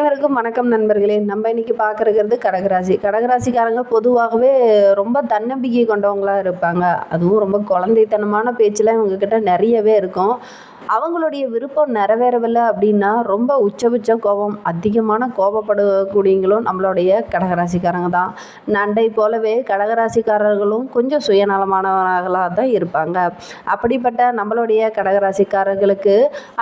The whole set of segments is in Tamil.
அனைவருக்கும் வணக்கம் நண்பர்களே. நம்ம இன்னைக்கு பார்க்கறது கடகராசி. கடகராசிக்காரங்க பொதுவாகவே ரொம்ப தன்னம்பிக்கை கொண்டவங்களா இருப்பாங்க. அதுவும் ரொம்ப குழந்தைத்தனமான பேச்செலாம் இவங்கக்கிட்ட நிறையவே இருக்கும். அவங்களுடைய விருப்பம் நிறைவேறவில்லை அப்படின்னா ரொம்ப உச்சபட்ச கோபம் அதிகமான கோபப்படக்கூடியவங்களும் நம்மளுடைய கடகராசிக்காரங்க தான். நண்டை போலவே கடகராசிக்காரர்களும் கொஞ்சம் சுயநலமானவர்களாக தான் இருப்பாங்க. அப்படிப்பட்ட நம்மளுடைய கடகராசிக்காரர்களுக்கு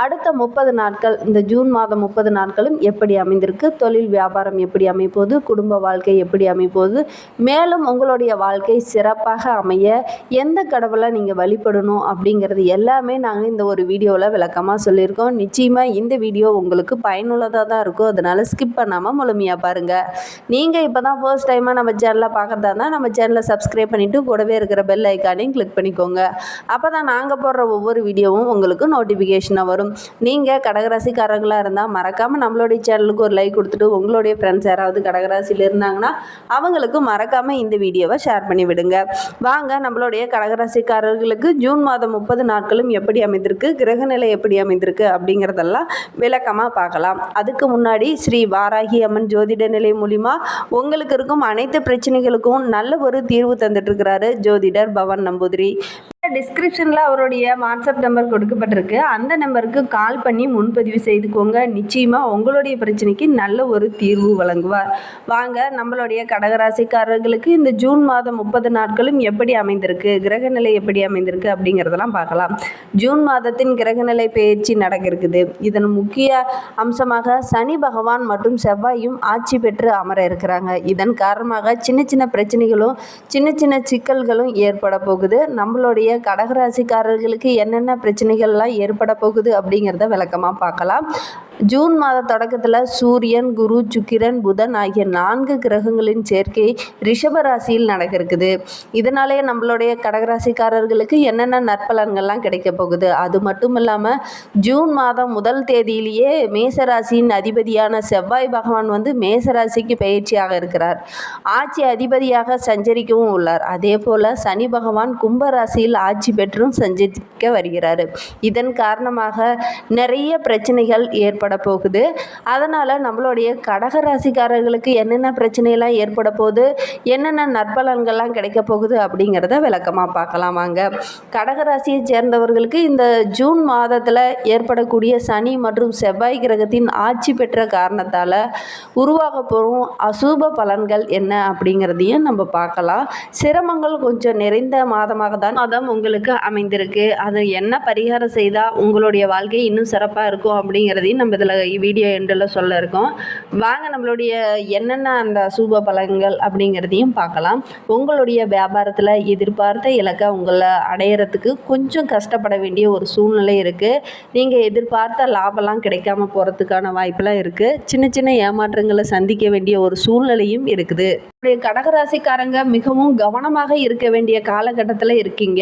அடுத்த முப்பது நாட்கள் இந்த ஜூன் மாதம் முப்பது நாட்களும் எப்படி அமைந்திருக்கு. தொழில் வியாபாரம் எப்படி அமைப்போது? குடும்ப வாழ்க்கை எப்படி அமைப்போது? மேலும் உங்களுடைய வாழ்க்கை சிறப்பாக அமைய எந்த கடவுளை நீங்கள் வழிபடணும் அப்படிங்கிறது எல்லாமே நாங்கள் இந்த ஒரு வீடியோவில் விளக்கமாக சொல்லியிருக்கோம். நிச்சயமாக இந்த வீடியோ உங்களுக்கு பயனுள்ளதாக தான் இருக்கும். அதனால் ஸ்கிப் பண்ணாமல் முழுமையாக பாருங்கள் நீங்கள் இப்போ தான் ஃபர்ஸ்ட் டைமாக நம்ம சேனலை பார்க்குறதா இருந்தால் நம்ம சேனலை சப்ஸ்கிரைப் பண்ணிவிட்டு கூடவே இருக்கிற பெல் ஐக்கானையும் கிளிக் பண்ணிக்கோங்க. அப்போ தான் நாங்கள் போடுற ஒவ்வொரு வீடியோவும் உங்களுக்கு நோட்டிஃபிகேஷனாக வரும். நீங்கள் கடகராசிக்காரங்களாக இருந்தால் மறக்காமல் நம்மளுடைய சேனலுக்கு ஒரு லைக் கொடுத்துட்டு உங்களுடைய ஃப்ரெண்ட்ஸ் யாராவது கடகராசியில் இருந்தாங்கன்னா அவங்களுக்கு மறக்காமல் இந்த வீடியோவை ஷேர் பண்ணி விடுங்க. வாங்க நம்மளுடைய கடகராசிக்காரர்களுக்கு ஜூன் மாதம் முப்பது நாட்களும் எப்படி அமைந்திருக்கு கிரகநிலை எப்படி அமைந்திருக்கு அப்படிங்கிறதெல்லாம் விளக்கமாக பார்க்கலாம். அதுக்கு முன்னாடி ஸ்ரீ வாராகி அம்மன் ஜோதிட நிலை மூலிமா உங்களுக்கு இருக்கும் அனைத்து பிரச்சனைகளுக்கும் நல்ல ஒரு தீர்வு தந்துட்டு இருக்கிறாரு ஜோதிடர் பவன் நம்பூதிரி. டிஸ்கிரிப்ஷனில் அவருடைய வாட்ஸ்அப் நம்பர் கொடுக்கப்பட்டிருக்கு. அந்த நம்பருக்கு கால் பண்ணி முன்பதிவு செய்துக்கோங்க. நிச்சயமாக உங்களுடைய பிரச்சனைக்கு நல்ல ஒரு தீர்வு வழங்குவார். வாங்க நம்மளுடைய கடகராசிக்காரர்களுக்கு இந்த ஜூன் மாதம் முப்பது நாட்களும் எப்படி அமைந்திருக்கு? கிரகநிலை எப்படி அமைந்திருக்கு அப்படிங்கிறதெல்லாம் பார்க்கலாம். ஜூன் மாதத்தின் கிரகநிலை பயிற்சி நடக்கிறது இதன் முக்கிய அம்சமாக சனி பகவான் மற்றும் செவ்வாயும் ஆட்சி பெற்று அமர இருக்கிறாங்க. இதன் காரணமாக சின்ன சின்ன பிரச்சனைகளும் சின்ன சின்ன சிக்கல்களும் ஏற்பட போகுது. நம்மளுடைய கடகராசிக்காரர்களுக்கு என்னென்ன பிரச்சனைகள்லாம் ஏற்பட போகுது அப்படிங்கிறத விளக்கமாக பார்க்கலாம். ஜூன் மாத தொடக்கத்தில் சூரியன் குரு சுக்கிரன் புதன் ஆகிய நான்கு கிரகங்களின் சேர்க்கை ரிஷப ராசியில் நடக்க இருக்குது இதனாலே நம்மளுடைய கடகராசிக்காரர்களுக்கு என்னென்ன நற்பலன்கள்லாம் கிடைக்க போகுது? அது மட்டும் இல்லாமல் ஜூன் மாதம் முதல் தேதியிலேயே மேசராசியின் அதிபதியான செவ்வாய் பகவான் வந்து மேசராசிக்கு பயிற்சியாக இருக்கிறார். ஆட்சி அதிபதியாக சஞ்சரிக்கவும் உள்ளார். அதே போல் சனி பகவான் கும்பராசியில் ஆட்சி பெற்றும் சஞ்சரிக்க வருகிறார். இதன் காரணமாக நிறைய பிரச்சனைகள் ஏற்பட போகுது. அதனால் நம்மளுடைய கடக ராசிக்காரர்களுக்கு என்னென்ன பிரச்சனையெல்லாம் ஏற்பட போகுது என்னென்ன நற்பலன்கள்லாம் கிடைக்க போகுது அப்படிங்கிறத விளக்கமாக பார்க்கலாம் வாங்க. கடகராசியை சேர்ந்தவர்களுக்கு இந்த ஜூன் மாதத்தில் ஏற்படக்கூடிய சனி மற்றும் செவ்வாய் கிரகத்தின் ஆட்சி பெற்ற காரணத்தால் உருவாக போகும் அசூப பலன்கள் என்ன அப்படிங்கிறதையும் நம்ம பார்க்கலாம். சிரமங்கள் கொஞ்சம் நிறைந்த மாதமாக தான் மாதம் உங்களுக்கு அமைந்திருக்கு. அது என்ன பரிகாரம் செய்தால் உங்களுடைய வாழ்க்கை இன்னும் சிறப்பாக இருக்கும் அப்படிங்கிறதையும் நம்ம இதில் வீடியோ எண்டில் சொல்ல இருக்கோம். வாங்க நம்மளுடைய என்னென்ன அந்த சூப பலன்கள் அப்படிங்கிறதையும் பார்க்கலாம். உங்களுடைய வியாபாரத்தில் எதிர்பார்த்த இலக்கை உங்களை அடையிறதுக்கு கொஞ்சம் கஷ்டப்பட வேண்டிய ஒரு சூழ்நிலை இருக்குது நீங்கள் எதிர்பார்த்த லாபம்லாம் கிடைக்காம போகிறதுக்கான வாய்ப்பெல்லாம் இருக்குது சின்ன சின்ன ஏமாற்றங்களை சந்திக்க வேண்டிய ஒரு சூழ்நிலையும் இருக்குது. உங்களுடைய கடகராசிக்காரங்க மிகவும் கவனமாக இருக்க வேண்டிய காலகட்டத்தில் இருக்கீங்க.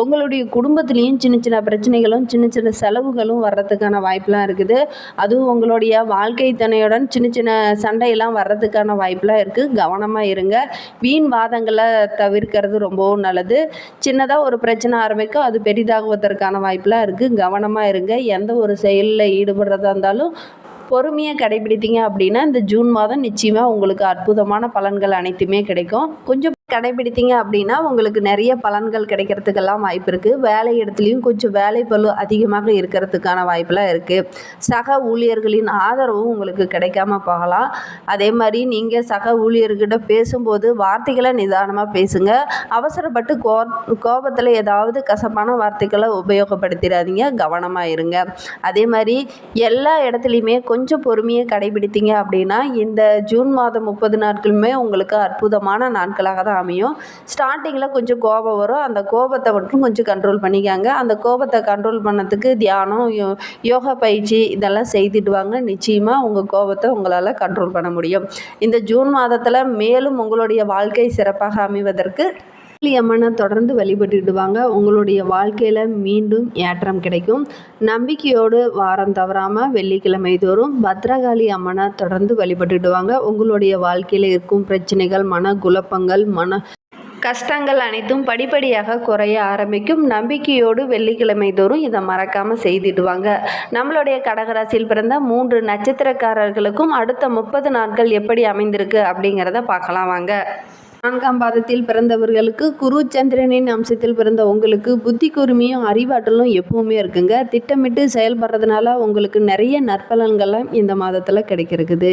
உங்களுடைய குடும்பத்துலேயும் சின்ன சின்ன பிரச்சனைகளும் சின்ன சின்ன செலவுகளும் வர்றதுக்கான வாய்ப்பெலாம் இருக்குது. அதுவும் உங்களுடைய வாழ்க்கை துணையுடன் சின்ன சின்ன சண்டையெல்லாம் வர்றதுக்கான வாய்ப்பெலாம் இருக்குது கவனமாக இருங்க. வீண் வாதங்களை தவிர்க்கிறது ரொம்பவும் நல்லது. சின்னதாக ஒரு பிரச்சனை ஆரம்பிக்கும் அது பெரிதாகுவதற்கான வாய்ப்பெலாம் இருக்குது கவனமாக இருங்க. எந்த ஒரு செயலில் ஈடுபடுறதா இருந்தாலும் பொறுமையாக கடைபிடித்தீங்க அப்படின்னா இந்த ஜூன் மாதம் நிச்சயமாக உங்களுக்கு அற்புதமான பலன்கள் அனைத்துமே கிடைக்கும். கொஞ்சம் கடைபிடித்தீங்க அப்படின்னா உங்களுக்கு நிறைய பலன்கள் கிடைக்கிறதுக்கெல்லாம் வாய்ப்பு இருக்குது வேலை இடத்துலையும் கொஞ்சம் வேலை பளு அதிகமாக இருக்கிறதுக்கான வாய்ப்பெலாம் இருக்குது சக ஊழியர்களின் ஆதரவும் உங்களுக்கு கிடைக்காம போகலாம். அதே மாதிரி நீங்கள் சக ஊழியர்கிட்ட பேசும்போது வார்த்தைகளை நிதானமாக பேசுங்க. அவசரப்பட்டு கோ கோபத்தில் ஏதாவது கசப்பான வார்த்தைகளை உபயோகப்படுத்திடாதீங்க. கவனமாக இருங்க. அதே மாதிரி எல்லா இடத்துலையுமே கொஞ்சம் பொறுமையை கடைபிடித்தீங்க அப்படின்னா இந்த ஜூன் மாதம் முப்பது நாட்களுமே உங்களுக்கு அற்புதமான நாட்களாக தான் அமையும் ஸ்டார்டிங்கில் கொஞ்சம் கோபம் வரும். அந்த கோபத்தை மட்டும் கொஞ்சம் கண்ட்ரோல் பண்ணிக்காங்க. அந்த கோபத்தை கண்ட்ரோல் பண்ணதுக்கு தியானம் யோ யோகா பயிற்சி இதெல்லாம் செய்துட்டு வாங்க. நிச்சயமாக உங்கள் கோபத்தை உங்களால் கண்ட்ரோல் பண்ண முடியும். இந்த ஜூன் மாதத்தில் மேலும் உங்களுடைய வாழ்க்கை சிறப்பாக அமைவதற்கு காளி அம்மனை தொடர்ந்து வழிபட்டுடுவாங்க உங்களுடைய வாழ்க்கையில் மீண்டும் ஏற்றம் கிடைக்கும். நம்பிக்கையோடு வாரம் தவறாமல் வெள்ளிக்கிழமை தோறும் பத்ரகாளி அம்மனை தொடர்ந்து வழிபட்டுடுவாங்க உங்களுடைய வாழ்க்கையில் இருக்கும் பிரச்சனைகள் மன குழப்பங்கள் மன கஷ்டங்கள் அனைத்தும் படிப்படியாக குறைய ஆரம்பிக்கும். நம்பிக்கையோடு வெள்ளிக்கிழமை தோறும் இதை மறக்காமல் செய்திடுவாங்க நம்மளுடைய கடகராசியில் பிறந்த மூன்று நட்சத்திரக்காரர்களுக்கும் அடுத்த முப்பது நாட்கள் எப்படி அமைந்திருக்கு அப்படிங்கிறத பார்க்கலாம் வாங்க. நான்காம் பாதத்தில் பிறந்தவர்களுக்கு குரு சந்திரனின் அம்சத்தில் பிறந்த உங்களுக்கு புத்தி கூர்மையும் அறிவாற்றலும் எப்பவுமே இருக்குங்க. திட்டமிட்டு செயல்படுறதுனால உங்களுக்கு நிறைய நற்பலன்கள்லாம் இந்த மாதத்தில் கிடைக்கிறது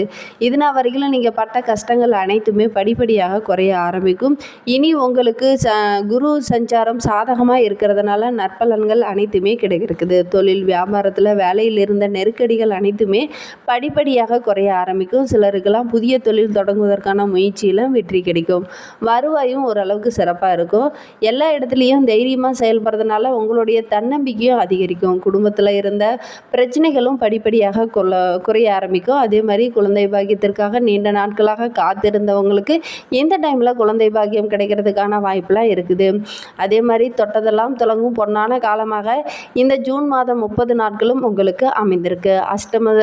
இதனால் வரைக்கும் நீங்கள் பட்ட கஷ்டங்கள் அனைத்துமே படிப்படியாக குறைய ஆரம்பிக்கும். இனி உங்களுக்கு ச குரு சஞ்சாரம் சாதகமாக இருக்கிறதுனால நற்பலன்கள் அனைத்துமே கிடைக்கிறது தொழில் வியாபாரத்தில் வேலையில் இருந்த நெருக்கடிகள் அனைத்துமே படிப்படியாக குறைய ஆரம்பிக்கும். சிலருக்கெல்லாம் புதிய தொழில் தொடங்குவதற்கான முயற்சியில் வெற்றி கிடைக்கும். வருவாயும் ஓரளவுக்கு சிறப்பாக இருக்கும். எல்லா இடத்துலையும் தைரியமாக செயல்படுறதுனால உங்களுடைய தன்னம்பிக்கையும் அதிகரிக்கும். குடும்பத்தில் இருந்த பிரச்சனைகளும் படிப்படியாக கொள்ள குறைய ஆரம்பிக்கும். அதே மாதிரி குழந்தை பாக்கியத்திற்காக நீண்ட நாட்களாக காத்திருந்தவங்களுக்கு இந்த டைமில் குழந்தை பாக்கியம் கிடைக்கிறதுக்கான வாய்ப்பெலாம் இருக்குது. அதே மாதிரி தொட்டதெல்லாம் தொடங்கும் பொன்னான காலமாக இந்த ஜூன் மாதம் முப்பது நாட்களும் உங்களுக்கு அமைந்திருக்கு. அஷ்டம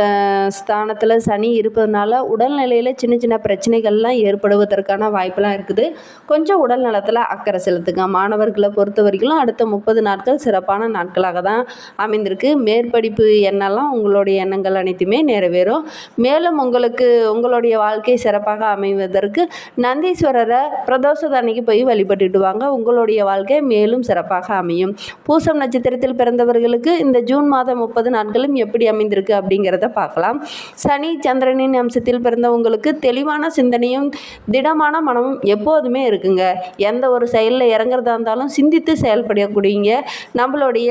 ஸ்தானத்தில் சனி இருப்பதனால உடல்நிலையில் சின்ன சின்ன பிரச்சனைகள்லாம் ஏற்படுவதற்கான வாய்ப்பெலாம் இருக்குது இருக்குது. கொஞ்சம் உடல் நலத்தில் அக்கறை செலுத்துங்க. மாணவர்களை பொறுத்த வரைக்கும் அடுத்த முப்பது நாட்கள் சிறப்பான நாட்களாக தான் அமைந்திருக்கு. மேற்படிப்பு எண்ணெல்லாம் உங்களுடைய எண்ணங்கள் அனைத்துமே நிறைவேறும். மேலும் உங்களுக்கு உங்களுடைய வாழ்க்கை சிறப்பாக அமைவதற்கு நந்தீஸ்வரரை பிரதோஷ அன்னைக்கு போய் வழிபட்டுட்டு வாங்க. உங்களுடைய வாழ்க்கை மேலும் சிறப்பாக அமையும். பூசம் நட்சத்திரத்தில் பிறந்தவர்களுக்கு இந்த ஜூன் மாதம் முப்பது நாட்களும் எப்படி அமைந்திருக்கு அப்படிங்கிறத பார்க்கலாம். சனி சந்திரனின் அம்சத்தில் பிறந்தவங்களுக்கு தெளிவான சிந்தனையும் திடமான மனமும் எப்போதுமே இருக்குங்க. எந்த ஒரு செயலில் இறங்குறதா இருந்தாலும் சிந்தித்து செயல்படக்கூடியங்க நம்மளுடைய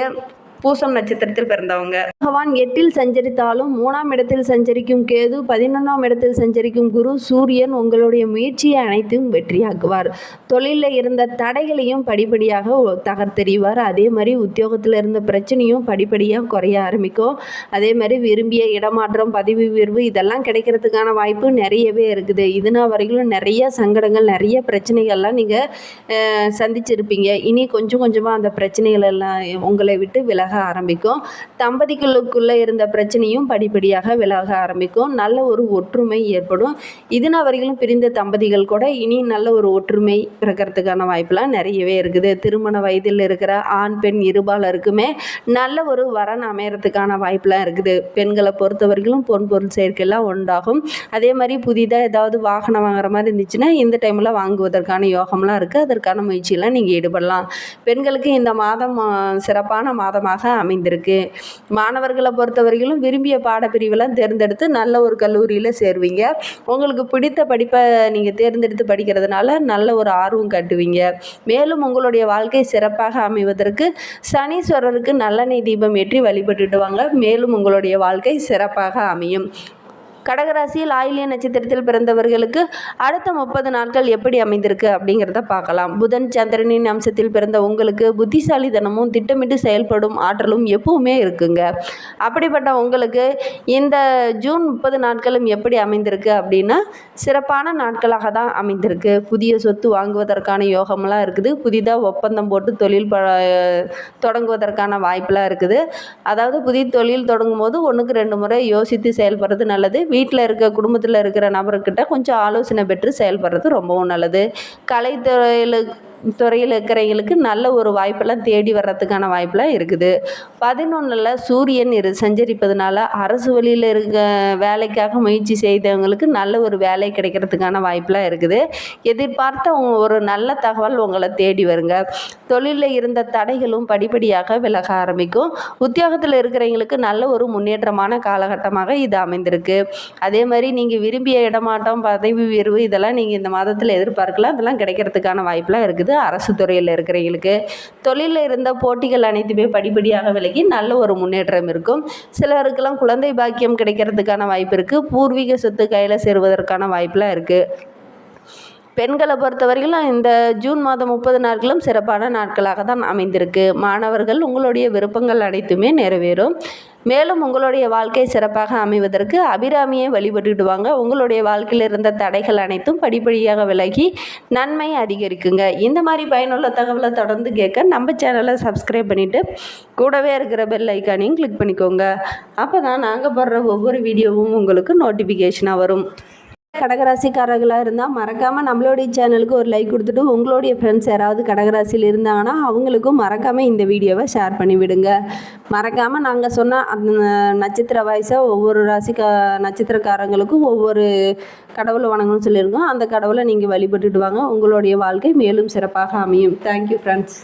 பூசம் நட்சத்திரத்தில் பிறந்தவங்க. பகவான் எட்டில் சஞ்சரித்தாலும் மூணாம் இடத்தில் சஞ்சரிக்கும் கேது பதினொன்றாம் இடத்தில் சஞ்சரிக்கும் குரு சூரியன் உங்களுடைய முயற்சியை அனைத்தும் வெற்றியாக்குவார். தொழிலில் இருந்த தடைகளையும் படிப்படியாக தகர்த்தெறிவார். அதே மாதிரி உத்தியோகத்தில் இருந்த பிரச்சனையும் படிப்படியாக குறைய ஆரம்பிக்கும். அதே மாதிரி விரும்பிய இடமாற்றம் பதவி உயர்வு இதெல்லாம் கிடைக்கிறதுக்கான வாய்ப்பு நிறையவே இருக்குது. இதுனா வரையிலும் நிறைய சங்கடங்கள் நிறைய பிரச்சனைகள்லாம் நீங்கள் சந்திச்சிருப்பீங்க. இனி கொஞ்சம் கொஞ்சமாக அந்த பிரச்சனைகள் எல்லாம் உங்களை விட்டு விலக ஆரம்பிக்கும். தம்பதிகளுக்குள்ளே இருந்த பிரச்சனையும் படிப்படியாக விலக ஆரம்பிக்கும். நல்ல ஒரு ஒற்றுமை ஏற்படும். இதுனா வரைக்கும் பிரிந்த தம்பதிகள் கூட இனி நல்ல ஒரு ஒற்றுமை பிறக்கிறதுக்கான வாய்ப்பெலாம் நிறையவே இருக்குது. திருமண வயதில் இருக்கிற ஆண் பெண் இருபாலருக்குமே நல்ல ஒரு வரன் அமையறதுக்கான வாய்ப்பெலாம் இருக்குது. பெண்களை பொறுத்த வரைக்கும் பொன் பொருள் சேர்க்கையெல்லாம் உண்டாகும். அதே மாதிரி புதிதாக ஏதாவது வாகனம் வாங்குற மாதிரி இருந்துச்சுன்னா இந்த டைமில் வாங்குவதற்கான யோகம்லாம் இருக்குது அதற்கான முயற்சியெல்லாம் நீங்கள் ஈடுபடலாம். பெண்களுக்கு இந்த மாதம் சிறப்பான மாதமாக அமைந்திருக்கு. மாணவர்களை பொறுத்தவரையிலும் விரும்பிய பாடப்பிரிவெல்லாம் தேர்ந்தெடுத்து நல்ல ஒரு கல்லூரியில் சேருவீங்க. உங்களுக்கு பிடித்த படிப்பை நீங்கள் தேர்ந்தெடுத்து படிக்கிறதுனால நல்ல ஒரு ஆர்வம் கட்டுவீங்க. மேலும் உங்களுடைய வாழ்க்கை சிறப்பாக அமைவதற்கு சனீஸ்வரருக்கு நல்லெண்ணெய் தீபம் ஏற்றி வழிபட்டுட்டு வாங்க. மேலும் உங்களுடைய வாழ்க்கை சிறப்பாக அமையும். கடகராசியில் ஆயிலிய நட்சத்திரத்தில் பிறந்தவர்களுக்கு அடுத்த முப்பது நாட்கள் எப்படி அமைந்திருக்கு அப்படிங்கிறத பார்க்கலாம். புதன் சந்திரனின் அம்சத்தில் பிறந்த உங்களுக்கு புத்திசாலித்தனமும் திட்டமிட்டு செயல்படும் ஆற்றலும் எப்பவுமே இருக்குங்க. அப்படிப்பட்ட உங்களுக்கு இந்த ஜூன் முப்பது நாட்களும் எப்படி அமைந்திருக்கு அப்படின்னா சிறப்பான நாட்களாக தான் அமைந்திருக்கு. புதிய சொத்து வாங்குவதற்கான யோகமெல்லாம் இருக்குது. புதிதாக ஒப்பந்தம் போட்டு தொழில் ப தொடங்குவதற்கான வாய்ப்பெலாம் இருக்குது. அதாவது புதிய தொழில் தொடங்கும் போது ஒன்றுக்கு ரெண்டு முறை யோசித்து செயல்படுறது நல்லது. வீட்டில் இருக்க குடும்பத்தில் இருக்கிற நபர்கிட்ட கொஞ்சம் ஆலோசனை பெற்று செயல்படுறது ரொம்பவும் நல்லது. கலைத்துறையில் துறையில் இருக்கிறவங்களுக்கு நல்ல ஒரு வாய்ப்பெல்லாம் தேடி வர்றதுக்கான வாய்ப்பெல்லாம் இருக்குது. பதினொன்றில் சூரியன் இரு சஞ்சரிப்பதனால அரசு வழியில் இருக்க வேலைக்காக முயற்சி செய்தவங்களுக்கு நல்ல ஒரு வேலை கிடைக்கிறதுக்கான வாய்ப்பெல்லாம் இருக்குது. எதிர்பார்த்த ஒரு நல்ல தகவல் உங்களை தேடி வருங்க. தொழிலில் இருந்த தடைகளும் படிப்படியாக விலக ஆரம்பிக்கும். உத்தியோகத்தில் இருக்கிறவங்களுக்கு நல்ல ஒரு முன்னேற்றமான காலகட்டமாக இது அமைந்திருக்கு. அதே மாதிரி நீங்கள் விரும்பிய இடமாட்டம் பதவி உயர்வு இதெல்லாம் நீங்கள் இந்த மாதத்தில் எதிர்பார்க்கலாம். அதெல்லாம் கிடைக்கிறதுக்கான வாய்ப்பெலாம் இருக்குது. அரசு துறையில் இருக்கிறவங்களுக்கு. தொழிலில் இருந்த போட்டிகள் அனைத்துமே படிப்படியாக விலகி நல்ல ஒரு முன்னேற்றம் இருக்கும். சிலருக்கெல்லாம் குழந்தை பாக்கியம் கிடைக்கிறதுக்கான வாய்ப்பு இருக்குது பூர்வீக சொத்து கையில் சேருவதற்கான வாய்ப்பெலாம் இருக்குது பெண்களை பொறுத்தவரையிலும் இந்த ஜூன் மாதம் முப்பது நாட்களும் சிறப்பான நாட்களாக தான் அமைந்திருக்கு. மாணவர்கள் உங்களுடைய விருப்பங்கள் அனைத்துமே நிறைவேறும். மேலும் உங்களுடைய வாழ்க்கை சிறப்பாக அமைவதற்கு அபிராமியை வழிபட்டுடுவாங்க உங்களுடைய வாழ்க்கையில் இருந்த தடைகள் அனைத்தும் படிப்படியாக விலகி நன்மை அதிகரிக்குங்க. இந்த மாதிரி பயனுள்ள தகவலை தொடர்ந்து கேட்க நம்ம சேனலை சப்ஸ்கிரைப் பண்ணிவிட்டு கூடவே இருக்கிற பெல் ஐக்கானையும் கிளிக் பண்ணிக்கோங்க. அப்போ தான் நாங்கள் போடுற ஒவ்வொரு வீடியோவும் உங்களுக்கு நோட்டிஃபிகேஷனாக வரும். கடகராசிக்காரர்களாக இருந்தால் மறக்காமல் நம்மளுடைய சேனலுக்கு ஒரு லைக் கொடுத்துட்டு உங்களுடைய ஃப்ரெண்ட்ஸ் யாராவது கடகராசியில் இருந்தாங்கன்னா அவங்களுக்கும் மறக்காமல் இந்த வீடியோவை ஷேர் பண்ணி விடுங்க. மறக்காமல் நாங்கள் சொன்ன அந்த நட்சத்திர வயசை ஒவ்வொரு ராசிக்கா நட்சத்திரக்காரங்களுக்கும் ஒவ்வொரு கடவுளை வணங்கணும்னு சொல்லியிருக்கோம். அந்த கடவுளை நீங்கள் வழிபட்டுட்டு வாங்க. உங்களுடைய வாழ்க்கை மேலும் சிறப்பாக அமையும். Thank you friends